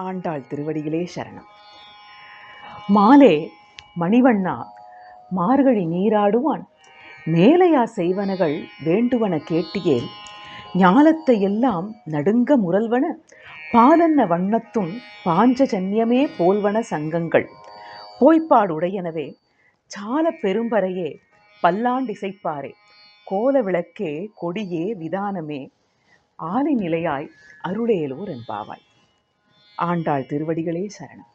ஆண்டாள் திருவடிகளே சரணம். மாலே மணிவண்ணா மார்கழி நீராடுவான். மேலையா செய்வனகள் வேண்டுவன கேட்டியேல் ஞாலத்தை எல்லாம் நடுங்க முரல்வன. பாலன்ன வண்ணத்தும் பாஞ்சஜன்யமே போல்வன சங்கங்கள். போய்ப்பாடுடையனவே சால பெரும்பறையே பல்லாண்டிசைப்பாரே. கோல விளக்கே கொடியே விதானமே. ஆலை நிலையாய் அருளேலூர் என்பாவாய். ஆண்டாள் திருவடிகளே சரணம்.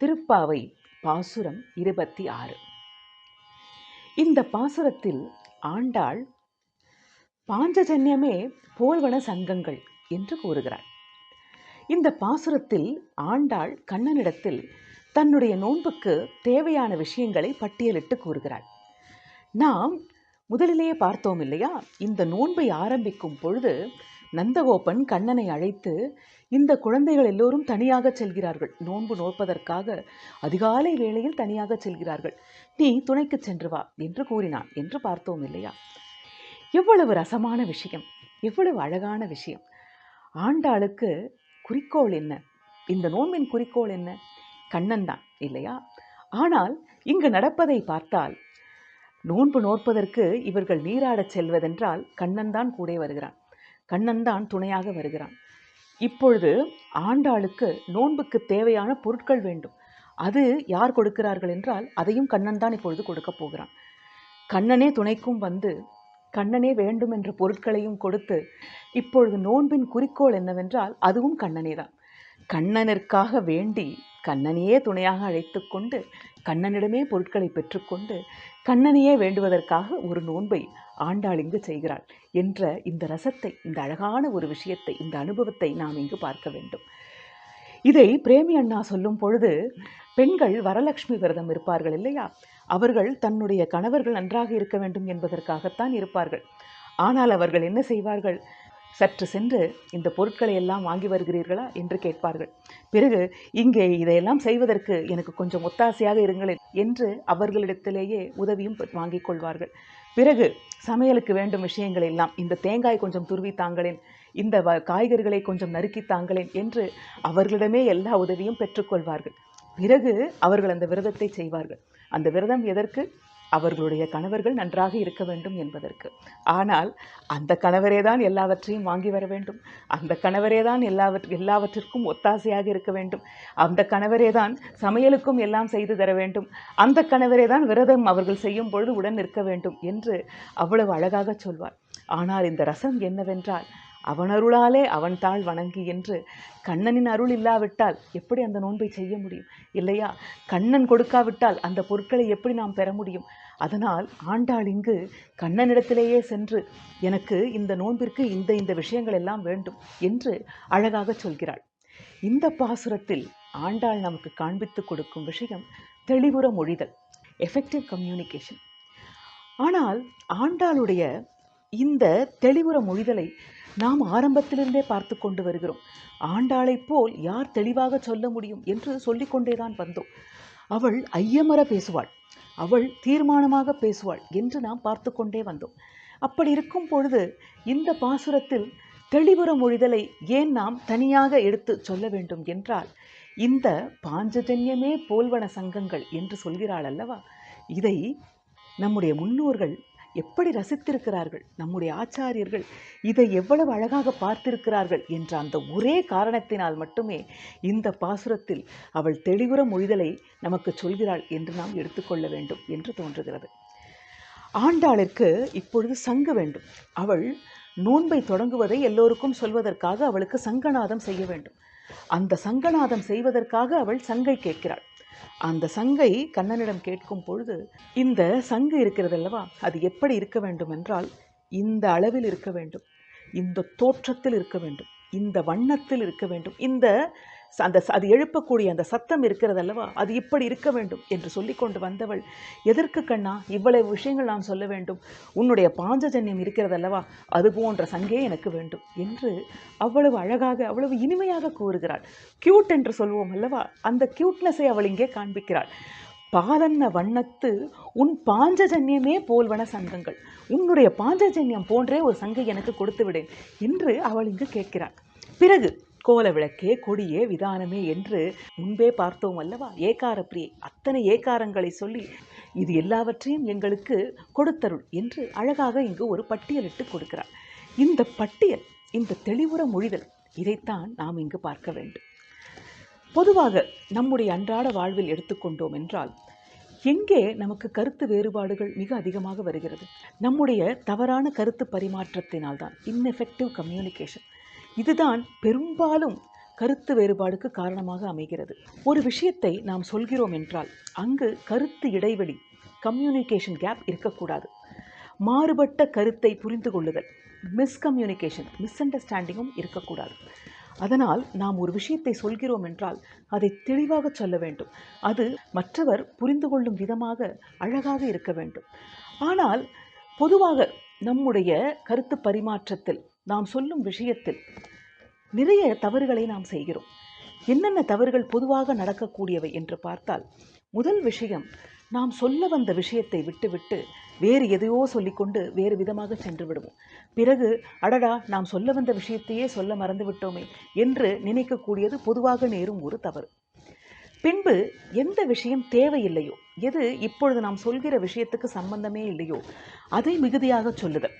திருப்பாவை பாசுரம் இருபத்தி ஆறு. இந்த பாசுரத்தில் ஆண்டாள் பாஞ்சஜன்யமே போல்வன சங்கங்கள் என்று கூறுகிறார் இந்த பாசுரத்தில் ஆண்டாள் கண்ணனிடத்தில் தன்னுடைய நோன்புக்கு தேவையான விஷயங்களை பட்டியலிட்டு கூறுகிறாள். நாம் முதலிலேயே பார்த்தோம் இல்லையா? இந்த நோன்பை ஆரம்பிக்கும் பொழுது நந்தகோபன் கண்ணனை அழைத்து இந்த குழந்தைகள் எல்லோரும் தனியாக செல்கிறார்கள். நோன்பு நோற்பதற்காக அதிகாலை வேளையில் தனியாக செல்கிறார்கள். நீ துணைக்கு சென்று வா என்று கூறினான். என்று பார்த்தோம் இல்லையா? எவ்வளவு ரசமான விஷயம். எவ்வளவு அழகான விஷயம். ஆண்டாளுக்கு குறிக்கோள் என்ன? இந்த நோன்பின் குறிக்கோள் என்ன? கண்ணன் தான் இல்லையா? ஆனால் இங்கு நடப்பதை பார்த்தால் நோன்பு நோற்பதற்கு இவர்கள் நீராடச் செல்வதென்றால் கண்ணன் தான் கூட வருகிறான். கண்ணன் தான் துணையாக வருகிறான். இப்பொழுது ஆண்டாளுக்கு நோன்புக்கு தேவையான பொருட்கள் வேண்டும். அது யார் கொடுக்கிறார்கள் என்றால் அதையும் கண்ணன் தான் இப்பொழுது கொடுக்கப் போகிறான். கண்ணனே துணைக்கும் வந்து கண்ணனே வேண்டும் என்ற பொருட்களையும் கொடுத்து இப்பொழுது நோன்பின் குறிக்கோள் என்னவென்றால் அதுவும் கண்ணனே தான் கண்ணனிற்காக வேண்டி கண்ணனையே துணையாக அழைத்து கொண்டு கண்ணனிடமே பொருட்களை பெற்றுக்கொண்டு கண்ணனையே வேண்டுவதற்காக ஒரு நோன்பை ஆண்டாள் இங்கு செய்கிறாள் என்ற இந்த ரசத்தை இந்த அழகான ஒரு விஷயத்தை இந்த அனுபவத்தை நாம் இங்கு பார்க்க வேண்டும். இதை பிரேமி அண்ணா சொல்லும் பொழுது பெண்கள் வரலட்சுமி விரதம் இருப்பார்கள் இல்லையா? அவர்கள் தன்னுடைய கணவர்கள் நன்றாக இருக்க வேண்டும் என்பதற்காகத்தான் இருப்பார்கள். ஆனால் அவர்கள் என்ன செய்வார்கள்? சற்று சென்று இந்த பொருட்களை எல்லாம் வாங்கி வருகிறீர்களா என்று கேட்பார்கள். பிறகு இங்கே இதையெல்லாம் செய்வதற்கு எனக்கு கொஞ்சம் ஒத்தாசையாக இருங்களேன் என்று அவர்களிடத்திலேயே உதவியும் வாங்கிக் கொள்வார்கள். பிறகு சமையலுக்கு வேண்டும் விஷயங்கள் எல்லாம். இந்த தேங்காய் கொஞ்சம் துருவி தாங்களேன். இந்த வ காய்கறிகளை கொஞ்சம் நறுக்கி தாங்களேன் என்று அவர்களிடமே எல்லா உதவியும் பெற்றுக்கொள்வார்கள் பிறகு அவர்கள் அந்த விரதத்தை செய்வார்கள். அந்த விரதம் எதற்கு? அவர்களுடைய கணவர்கள் நன்றாக இருக்க வேண்டும் என்பதற்கு. ஆனால் அந்த கணவரே தான் எல்லாவற்றையும் வாங்கி வர வேண்டும். அந்த கணவரே தான் எல்லாவற் எல்லாவற்றிற்கும் ஒத்தாசையாக இருக்க வேண்டும். அந்த கணவரே தான் சமையலுக்கும் எல்லாம் செய்து தர வேண்டும். அந்த கணவரே தான் விரதம் அவர்கள் செய்யும் பொழுது உடன் நிற்க வேண்டும் என்று அவ்வளவு அழகாக சொல்வார். ஆனால் இந்த ரசம் என்னவென்றால் அவனருளாலே அவன் தாழ் வணங்கி என்று கண்ணனின் அருள் இல்லாவிட்டால் எப்படி அந்த நோன்பை செய்ய முடியும்? இல்லையா? கண்ணன் கொடுக்காவிட்டால் அந்த பொருட்களை எப்படி நாம் பெற முடியும்? அதனால் ஆண்டாள் இங்கு கண்ணனிடத்திலேயே சென்று எனக்கு இந்த நோன்பிற்கு இந்த இந்த விஷயங்கள் எல்லாம் வேண்டும் என்று அழகாக சொல்கிறாள். இந்த பாசுரத்தில் ஆண்டாள் நமக்கு காண்பித்து கொடுக்கும் விஷயம் தெளிவுற மொழிதல் எஃபெக்டிவ் கம்யூனிகேஷன் ஆனால் ஆண்டாளுடைய இந்த தெளிவுற மொழிதலை நாம் ஆரம்பத்திலிருந்தே பார்த்து கொண்டு வருகிறோம். ஆண்டாளைப் போல் யார் தெளிவாக சொல்ல முடியும் என்று சொல்லிக்கொண்டேதான் வந்தோம். அவள் ஐயமர பேசுவாள். அவள் தீர்மானமாக பேசுவாள் என்று நாம் பார்த்து கொண்டே வந்தோம். அப்படி இருக்கும் பொழுது இந்த பாசுரத்தில் தெளிவுற மொழிதலை ஏன் நாம் தனியாக எடுத்து சொல்ல வேண்டும் என்றால் இந்த பாஞ்சஜன்யமே போல்வன சங்கங்கள் என்று சொல்கிறாள் அல்லவா? இதை நம்முடைய முன்னோர்கள் எப்படி ரசித்திருக்கிறார்கள்? நம்முடைய ஆச்சாரியர்கள் இதை எவ்வளவு அழகாக பார்த்திருக்கிறார்கள் என்ற அந்த ஒரே காரணத்தினால் மட்டுமே இந்த பாசுரத்தில் அவள் தெளிவுற மொழிதலை நமக்கு சொல்கிறாள் என்று நாம் எடுத்துக்கொள்ள வேண்டும் என்று தோன்றுகிறது. ஆண்டாளிற்கு இப்பொழுது சங்கு வேண்டும். அவள் நோன்பை தொடங்குவதை எல்லோருக்கும் சொல்வதற்காக அவளுக்கு சங்கநாதம் செய்ய வேண்டும். அந்த சங்கநாதம் செய்வதற்காக அவள் சங்கை கேட்கிறாள். அந்த சங்கை கண்ணனிடம் கேட்கும் பொழுது இந்த சங்கு இருக்கிறது அல்லவா அது எப்படி இருக்க வேண்டும் என்றால் இந்த அளவில் இருக்க வேண்டும். இந்த தோற்றத்தில் இருக்க வேண்டும். இந்த வண்ணத்தில் இருக்க வேண்டும். இந்த அந்த அது எழுப்பக்கூடிய அந்த சத்தம் இருக்கிறது அல்லவா அது இப்படி இருக்க வேண்டும் என்று சொல்லி கொண்டு வந்தவள் எதற்கு கண்ணா? இவ்வளவு விஷயங்கள் நான் சொல்ல வேண்டும். உன்னுடைய பாஞ்சஜன்யம் இருக்கிறது அல்லவா அது போன்ற சங்கே எனக்கு வேண்டும் என்று அவ்வளவு அழகாக அவ்வளவு இனிமையாக கூறுகிறாள். கியூட் என்று சொல்வோம் அல்லவா? அந்த கியூட்னஸை அவள் இங்கே காண்பிக்கிறாள். பாலன்ன வண்ணத்து உன் பாஞ்சஜன்யமே போல்வன சங்கங்கள். உன்னுடைய பாஞ்சஜன்யம் போன்றே ஒரு சங்கை எனக்கு கொடுத்து விடேன் என்று அவள் இங்கு கேட்கிறாள். பிறகு கோல விளக்கே கொடியே விதானமே என்று முன்பே பார்த்தோம் அல்லவா? ஏகார பிரியை அத்தனை ஏகாரங்களை சொல்லி இது எல்லாவற்றையும் எங்களுக்கு கொடுத்தருள் என்று அழகாக இங்கு ஒரு பட்டியலிட்டு கொடுக்கிறார். இந்த பட்டியல் இந்த தெளிவுற மொழிதல் இதைத்தான் நாம் இங்கு பார்க்க வேண்டும். பொதுவாக நம்முடைய அன்றாட வாழ்வில் எடுத்துக்கொண்டோம் என்றால் எங்கே நமக்கு கருத்து வேறுபாடுகள் மிக அதிகமாக வருகிறது? நம்முடைய தவறான கருத்து பரிமாற்றத்தினால்தான் இன்எஃபெக்டிவ் கம்யூனிகேஷன் இதுதான் பெரும்பாலும் கருத்து வேறுபாடுக்கு காரணமாக அமைகிறது. ஒரு விஷயத்தை நாம் சொல்கிறோம் என்றால் அங்கு கருத்து இடைவெளி கம்யூனிகேஷன் கேப் இருக்கக்கூடாது. மாறுபட்ட கருத்தை புரிந்து கொள்ளுதல் மிஸ்கம்யூனிகேஷன் மிஸ் அண்டர்ஸ்டாண்டிங்கும் இருக்கக்கூடாது. அதனால் நாம் ஒரு விஷயத்தை சொல்கிறோம் என்றால் அதை தெளிவாக சொல்ல வேண்டும். அது மற்றவர் புரிந்து கொள்ளும் விதமாக அழகாக இருக்க வேண்டும். ஆனால் பொதுவாக நம்முடைய கருத்து பரிமாற்றத்தில் நாம் சொல்லும் விஷயத்தில் நிறைய தவறுகளை நாம் செய்கிறோம். என்னென்ன தவறுகள் பொதுவாக நடக்கக்கூடியவை என்று பார்த்தால் முதல் விஷயம் நாம் சொல்ல வந்த விஷயத்தை விட்டுவிட்டு வேறு எதையோ சொல்லிக்கொண்டு வேறு விதமாக சென்று விடுவோம். பிறகு அடடா நாம் சொல்ல வந்த விஷயத்தையே சொல்ல மறந்து விட்டோமே என்று நினைக்கக்கூடியது பொதுவாக நேரும் ஒரு தவறு. பின்பு எந்த விஷயம் தேவையில்லையோ எது இப்பொழுது நாம் சொல்கிற விஷயத்துக்கு சம்பந்தமே இல்லையோ அதை மிகுதியாக சொல்லுதல்.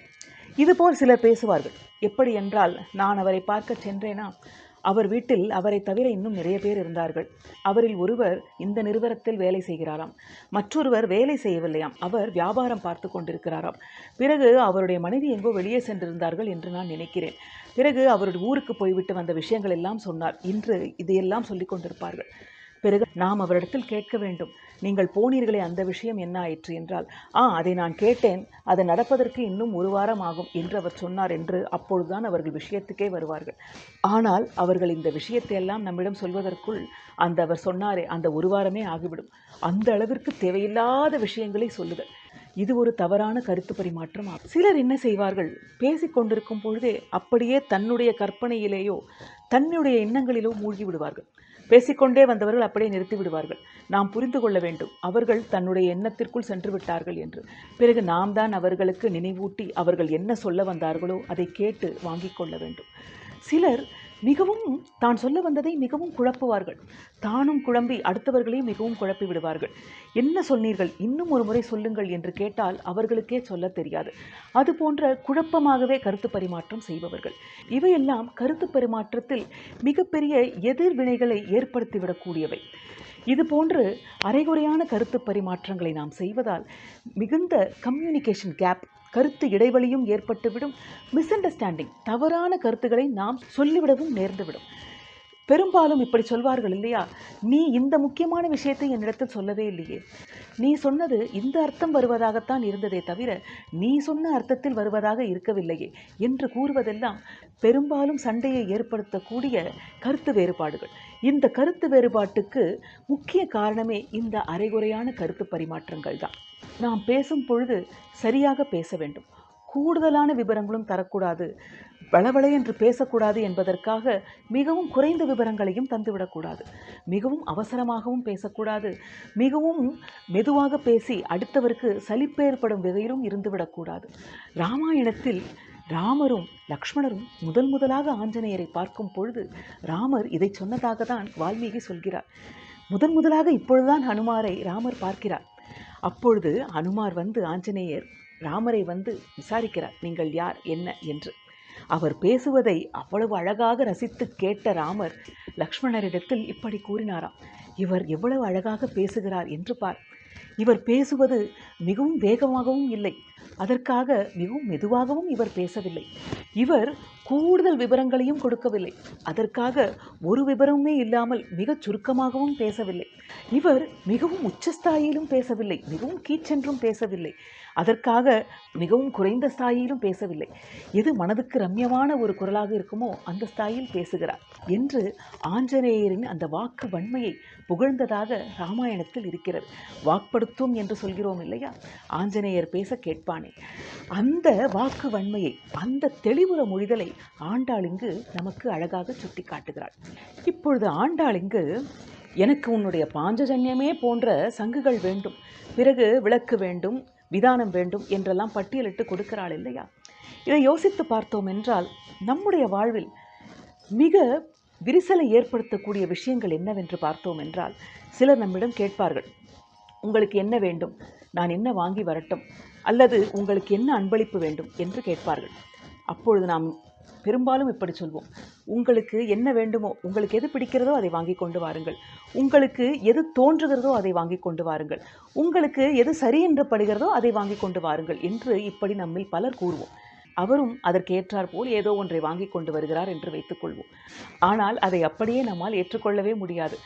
இதுபோல் சிலர் பேசுவார்கள். எப்படி என்றால் நான் அவரை பார்க்க சென்றேனா? அவர் வீட்டில் அவரை தவிர இன்னும் நிறைய பேர் இருந்தார்கள். அவரில் ஒருவர் இந்த நிறுவனத்தில் வேலை செய்கிறாராம். மற்றொருவர் வேலை செய்யவில்லையாம். அவர் வியாபாரம் பார்த்து கொண்டிருக்கிறாராம். பிறகு அவருடைய மனைவி எங்கோ வெளியே சென்றிருந்தார்கள் என்று நான் நினைக்கிறேன். பிறகு அவருடைய ஊருக்கு போய்விட்டு வந்த விஷயங்கள் எல்லாம் சொன்னார். இன்று இதையெல்லாம் சொல்லிக் கொண்டிருப்பார்கள். பிறகு நாம் அவரிடத்தில் கேட்க வேண்டும். நீங்கள் போனீர்களே அந்த விஷயம் என்ன ஆயிற்று என்றால் ஆ அதை நான் கேட்டேன். அது நடப்பதற்கு இன்னும் ஒரு வாரம் ஆகும் என்று அவர் சொன்னார் என்று அப்பொழுதுதான் அவர்கள் விஷயத்துக்கே வருவார்கள். ஆனால் அவர்கள் இந்த விஷயத்தை எல்லாம் நம்மிடம் சொல்வதற்குள் அந்த அவர் சொன்னாரே அந்த ஒரு வாரமே ஆகிவிடும். அந்த அளவிற்கு தேவையில்லாத விஷயங்களை சொல்லுதல். இது ஒரு தவறான கருத்து பரிமாற்றம் ஆகும். சிலர் என்ன செய்வார்கள்? பேசிக் கொண்டிருக்கும் பொழுதே அப்படியே தன்னுடைய கற்பனையிலேயோ தன்னுடைய எண்ணங்களிலோ மூழ்கி விடுவார்கள். பேசிக்கொண்டே வந்தவர்கள் அப்படியே நிறுத்தி விடுவார்கள். நாம் புரிந்து கொள்ள வேண்டும் அவர்கள் தன்னுடைய எண்ணத்திற்குள் சென்று விட்டார்கள் என்று. பிறகு நாம் தான் அவர்களுக்கு நினைவூட்டி அவர்கள் என்ன சொல்ல வந்தார்களோ அதை கேட்டு வாங்கிக் கொள்ள வேண்டும். சிலர் மிகவும் தான் சொல்ல வந்ததை மிகவும் குழப்புவார்கள். தானும் குழம்பி அடுத்தவர்களையும் மிகவும் குழப்பி விடுவார்கள். என்ன சொன்னீர்கள்? இன்னும் ஒரு முறை சொல்லுங்கள் என்று கேட்டால் அவர்களுக்கே சொல்ல தெரியாது. அது போன்ற குழப்பமாகவே கருத்து பரிமாற்றம் செய்பவர்கள். இவையெல்லாம் கருத்து பரிமாற்றத்தில் மிகப்பெரிய எதிர்வினைகளை ஏற்படுத்திவிடக்கூடியவை. இது போன்று அரைகுறையான கருத்து பரிமாற்றங்களை நாம் செய்வதால் மிகுந்த கம்யூனிகேஷன் கேப் கருத்து இடைவெளியும் ஏற்பட்டுவிடும். மிஸ் அண்டர்ஸ்டாண்டிங் தவறான கருத்துக்களை நாம் சொல்லிவிடவும் நேர்ந்துவிடும். பெரும்பாலும் இப்படி சொல்வார்கள் இல்லையா? நீ இந்த முக்கியமான விஷயத்தை என்னிடத்தில் சொல்லவே இல்லையே. நீ சொன்னது இந்த அர்த்தம் வருவதாகத்தான் இருந்ததே தவிர நீ சொன்ன அர்த்தத்தில் வருவதாக இருக்கவில்லையே என்று கூறுவதெல்லாம் பெரும்பாலும் சண்டையை ஏற்படுத்தக்கூடிய கருத்து வேறுபாடுகள். இந்த கருத்து வேறுபாட்டுக்கு முக்கிய காரணமே இந்த அரைகுறையான கருத்து பரிமாற்றங்கள் தான் நாம் பேசும் பொழுது சரியாக பேச வேண்டும். கூடுதலான விவரங்களும் தரக்கூடாது. வளவளை என்று பேசக்கூடாது என்பதற்காக மிகவும் குறைந்த விவரங்களையும் தந்துவிடக்கூடாது. மிகவும் அவசரமாகவும் பேசக்கூடாது. மிகவும் மெதுவாக பேசி அடுத்தவருக்கு சலிப்பேற்படும் வகையிலும் இருந்துவிடக்கூடாது. ராமாயணத்தில் ராமரும் லக்ஷ்மணரும் முதல் முதலாக ஆஞ்சநேயரை பார்க்கும் பொழுது ராமர் இதை சொன்னதாக தான் வால்மீகி சொல்கிறார். முதன் முதலாக இப்பொழுதுதான் ஹனுமாரை ராமர் பார்க்கிறார். அப்பொழுது அனுமார் வந்து ஆஞ்சநேயர் ராமரை வந்து விசாரிக்கிறார் நீங்கள் யார்? என்ன? என்று. அவர் பேசுவதை அவ்வளவு அழகாக ரசித்து கேட்ட ராமர் லக்ஷ்மணரிடத்தில் இப்படி கூறினாராம் இவர் எவ்வளவு அழகாக பேசுகிறார் என்று பார். இவர் பேசுவது மிகவும் வேகமாகவும் இல்லை அதற்காக மிகவும் மெதுவாகவும் இவர் பேசவில்லை. இவர் கூடுதல் விவரங்களையும் கொடுக்கவில்லை அதற்காக ஒரு விவரமுமே இல்லாமல் மிகச் சுருக்கமாகவும் பேசவில்லை. இவர் மிகவும் உச்சஸ்தாயிலும் பேசவில்லை மிகவும் கீச்சென்றும் பேசவில்லை. அதற்காக மிகவும் குறைந்த ஸ்தாயிலும் பேசவில்லை. எது மனதுக்கு ரம்யமான ஒரு குரலாக இருக்குமோ அந்த ஸ்தாயில் பேசுகிறார் என்று ஆஞ்சநேயரின் அந்த வாக்கு வன்மையை புகழ்ந்ததாக ராமாயணத்தில் இருக்கிறது. வாக்படுத்தும் என்று சொல்கிறோம் இல்லையா? ஆஞ்சநேயர் பேச கேட்பானே. அந்த வாக்கு வன்மையை அந்த தெளிவுற மொழிதலை ஆண்டாள் இங்கு நமக்கு அழகாக சுட்டி காட்டுகிறாள் இப்பொழுது ஆண்டாள் இங்கு எனக்கு உன்னுடைய பாஞ்சஜன்யமே போன்ற சங்குகள் வேண்டும். பிறகு விளக்கு வேண்டும். விதானம் வேண்டும் என்றெல்லாம் பட்டியலிட்டு கொடுக்கிறாள் இல்லையா? இதை யோசித்து பார்த்தோம் என்றால் நம்முடைய வாழ்வில் மிக விரிசலை ஏற்படுத்தக்கூடிய விஷயங்கள் என்னவென்று பார்த்தோம் என்றால் சிலர் நம்மிடம் கேட்பார்கள் உங்களுக்கு என்ன வேண்டும்? நான் என்ன வாங்கி வரட்டும்? அல்லது உங்களுக்கு என்ன அன்பளிப்பு வேண்டும்? என்று கேட்பார்கள். அப்பொழுது நாம் பெரும்பாலும் இப்படி சொல்வோம். உங்களுக்கு என்ன வேண்டுமோ உங்களுக்கு எது பிடிக்கிறதோ அதை வாங்கி கொண்டு வாருங்கள். உங்களுக்கு எது தோன்றுகிறதோ அதை வாங்கி கொண்டு வாருங்கள். உங்களுக்கு எது சரி என்று படுகிறதோ அதை வாங்கி கொண்டு வாருங்கள் என்று இப்படி நம்மில் பலர் கூறுவோம். அவரும் அதற்கேற்றார் போல் ஏதோ ஒன்றை வாங்கி கொண்டு வருகிறார் என்று வைத்துக்கொள்வோம் ஆனால் அதை அப்படியே நம்மால் ஏற்றுக்கொள்ளவே முடியாது.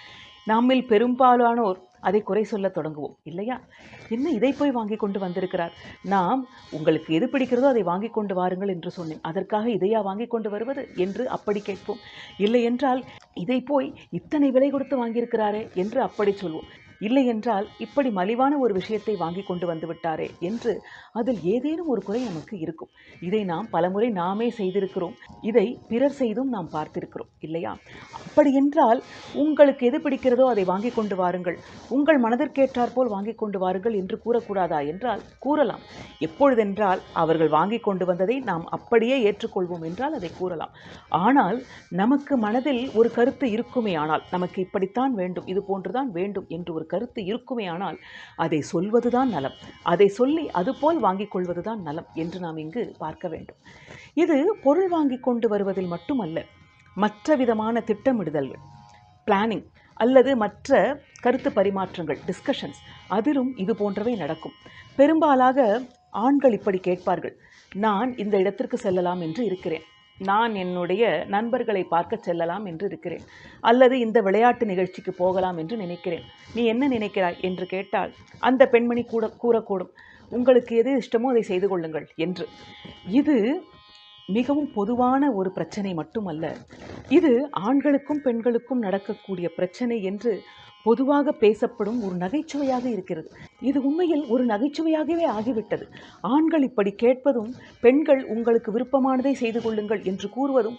நம்மில் பெரும்பாலானோர் அதை குறை சொல்லத் தொடங்குவோம். இல்லையா? என்ன இதை போய் வாங்கி கொண்டு வந்திருக்கிறார்? நாம் உங்களுக்கு எது பிடிக்கிறதோ அதை வாங்கி கொண்டு வாருங்கள் என்று சொன்னேன். அதற்காக இதையா வாங்கி கொண்டு வருவது என்று அப்படி கேட்போம். இல்லை என்றால் இதை போய் இத்தனை விலை கொடுத்து வாங்கியிருக்கிறாரே என்று அப்படி சொல்வோம். இல்லை என்றால் இப்படி மலிவான ஒரு விஷயத்தை வாங்கி கொண்டு வந்து விட்டாரே என்று அதில் ஏதேனும் ஒரு குறை நமக்கு இருக்கும். இதை நாம் பலமுறை நாமே செய்திருக்கிறோம். இதை பிறர் செய்தும் நாம் பார்த்திருக்கிறோம் இல்லையா? அப்படி என்றால் உங்களுக்கு எது பிடிக்கிறதோ அதை வாங்கி கொண்டு வாருங்கள். உங்கள் மனதிற்கேற்றாற் போல் வாங்கி கொண்டு வாருங்கள் என்று கூறக்கூடாதா என்றால் கூறலாம். எப்பொழுதென்றால் அவர்கள் வாங்கி கொண்டு வந்ததை நாம் அப்படியே ஏற்றுக்கொள்வோம் என்றால் அதை கூறலாம். ஆனால் நமக்கு மனதில் ஒரு கருத்து இருக்குமே ஆனால் நமக்கு இப்படித்தான் வேண்டும் இது போன்றுதான் வேண்டும் என்று ஒரு கருத்து இருக்குமே ஆனால் அதை சொல்வதுதான் நலம். அதை சொல்லி அதுபோல் வாங்கிக் கொள்வதுதான் நலம் என்று நாம் இங்கு பார்க்க வேண்டும். இது பொருள் வாங்கி கொண்டு வருவதில் மட்டுமல்ல மற்ற விதமான திட்டமிடுதல்கள் பிளானிங் அல்லது மற்ற கருத்து பரிமாற்றங்கள் டிஸ்கஷன்ஸ் அதிலும் இது போன்றவை நடக்கும். பெரும்பாலாக ஆண்கள் இப்படி கேட்பார்கள் நான் இந்த இடத்திற்கு செல்லலாம் என்று இருக்கிறேன். நான் என்னுடைய நண்பர்களை பார்க்க செல்லலாம் என்று இருக்கிறேன். அல்லது இந்த விளையாட்டு நிகழ்ச்சிக்கு போகலாம் என்று நினைக்கிறேன். நீ என்ன நினைக்கிறாய் என்று கேட்டால் அந்த பெண்மணி கூட கூறக்கூடும். உங்களுக்கு எது இஷ்டமோ அதை செய்து கொள்ளுங்கள் என்று. இது மிகவும் பொதுவான ஒரு பிரச்சனை மட்டுமல்ல. இது ஆண்களுக்கும் பெண்களுக்கும் நடக்கக்கூடிய பிரச்சனை என்று பொதுவாக பேசப்படும் ஒரு நகைச்சுவையாக இருக்கிறது. இது உண்மையில் ஒரு நகைச்சுவையாகவே ஆகிவிட்டது. ஆண்கள் இப்படி கேட்பதும் பெண்கள் உங்களுக்கு விருப்பமானதை செய்து கொள்ளுங்கள் என்று கூறுவதும்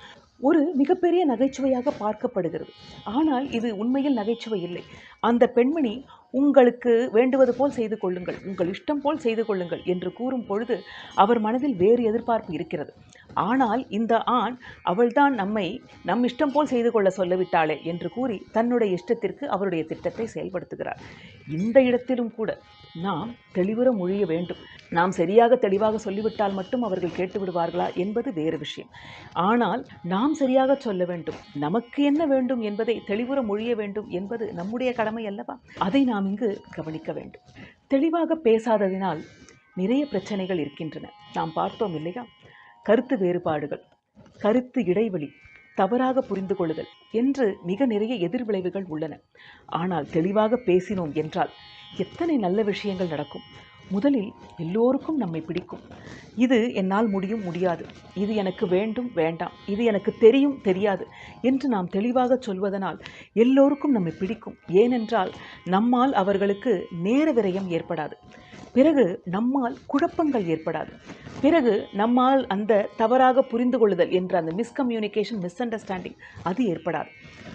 ஒரு மிகப்பெரிய நகைச்சுவையாக பார்க்கப்படுகிறது. ஆனால் இது உண்மையில் நகைச்சுவை இல்லை. அந்த பெண்மணி உங்களுக்கு வேண்டுவது போல் செய்து கொள்ளுங்கள் உங்கள் இஷ்டம் போல் செய்து கொள்ளுங்கள் என்று கூறும் பொழுது அவர் மனதில் வேறு எதிர்பார்ப்பு இருக்கிறது. ஆனால் இந்த ஆண் அவள்தான் நம்மை நம் இஷ்டம் போல் செய்து கொள்ள சொல்லிவிட்டாளே என்று கூறி தன்னுடைய இஷ்டத்திற்கு அவருடைய திட்டத்தை செயல்படுத்துகிறார் இந்த இடத்திலும் கூட நாம் தெளிவுற மொழிய வேண்டும். நாம் சரியாக தெளிவாக சொல்லிவிட்டால் மட்டும் அவர்கள் கேட்டு விடுவார்களா என்பது வேறு விஷயம். ஆனால் நாம் சரியாக சொல்ல வேண்டும். நமக்கு என்ன வேண்டும் என்பதை தெளிவுற மொழிய வேண்டும் என்பது நம்முடைய கடமை அல்லவா? அதை நாம் இங்கு கவனிக்க வேண்டும். தெளிவாக பேசாததினால் நிறைய பிரச்சனைகள் இருக்கின்றன. நாம் பார்த்தோம் இல்லையா? கருத்து வேறுபாடுகள் கருத்து இடைவெளி தவறாக புரிந்து கொள்ளுதல் என்று மிக நிறைய எதிர்விளைவுகள் உள்ளன. ஆனால் தெளிவாக பேசினோம் என்றால் எத்தனை நல்ல விஷயங்கள் நடக்கும்? முதலில் எல்லோருக்கும் நம்மை பிடிக்கும். இது என்னால் முடியும் முடியாது. இது எனக்கு வேண்டும் வேண்டாம். இது எனக்கு தெரியும் தெரியாது என்று நாம் தெளிவாக சொல்வதனால் எல்லோருக்கும் நம்மை பிடிக்கும். ஏனென்றால் நம்மால் அவர்களுக்கு நேர விரயம் ஏற்படாது. பிறகு நம்மால் குழப்பங்கள் ஏற்படாது. பிறகு நம்மால் அந்த தவறாக புரிந்து கொள்ளுதல் என்ற அந்த மிஸ்கம்யூனிகேஷன் மிஸ் அண்டர்ஸ்டாண்டிங் அது ஏற்படாது.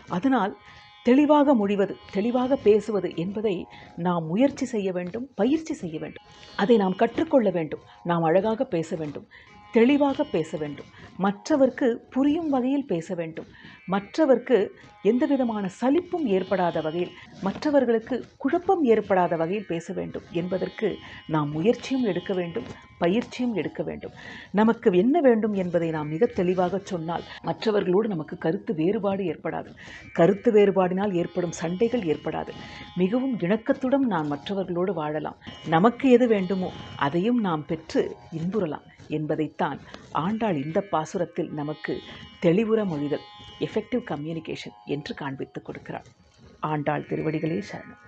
அதனால் தெளிவாக முடிவது தெளிவாக பேசுவது என்பதை நாம் முயற்சி செய்ய வேண்டும் பயிற்சி செய்ய வேண்டும். அதை நாம் கற்றுக்கொள்ள வேண்டும். நாம் அழகாக பேச வேண்டும். தெளிவாக பேச வேண்டும். மற்றவர்க்கு புரியும் வகையில் பேச வேண்டும். மற்றவர்க்கு எந்த விதமான சலிப்பும் ஏற்படாத வகையில் மற்றவர்களுக்கு குழப்பம் ஏற்படாத வகையில் பேச வேண்டும் என்பதற்கு நாம் முயற்சியும் எடுக்க வேண்டும் பயிற்சியும் எடுக்க வேண்டும். நமக்கு என்ன வேண்டும் என்பதை நாம் மிக தெளிவாக சொன்னால் மற்றவர்களோடு நமக்கு கருத்து வேறுபாடு ஏற்படாது. கருத்து வேறுபாடினால் ஏற்படும் சண்டைகள் ஏற்படாது. மிகவும் இணக்கத்துடன் நான் மற்றவர்களோடு வாழலாம். நமக்கு எது வேண்டுமோ அதையும் நாம் பெற்று இன்புறலாம். என்பதைத்தான் ஆண்டாள் இந்த பாசுரத்தில் நமக்கு தெளிவுற மொழிதல் எஃபெக்டிவ் கம்யூனிகேஷன் என்று காண்பித்துக் கொடுக்கிறார் ஆண்டாள் திருவடிகளே சரணம்.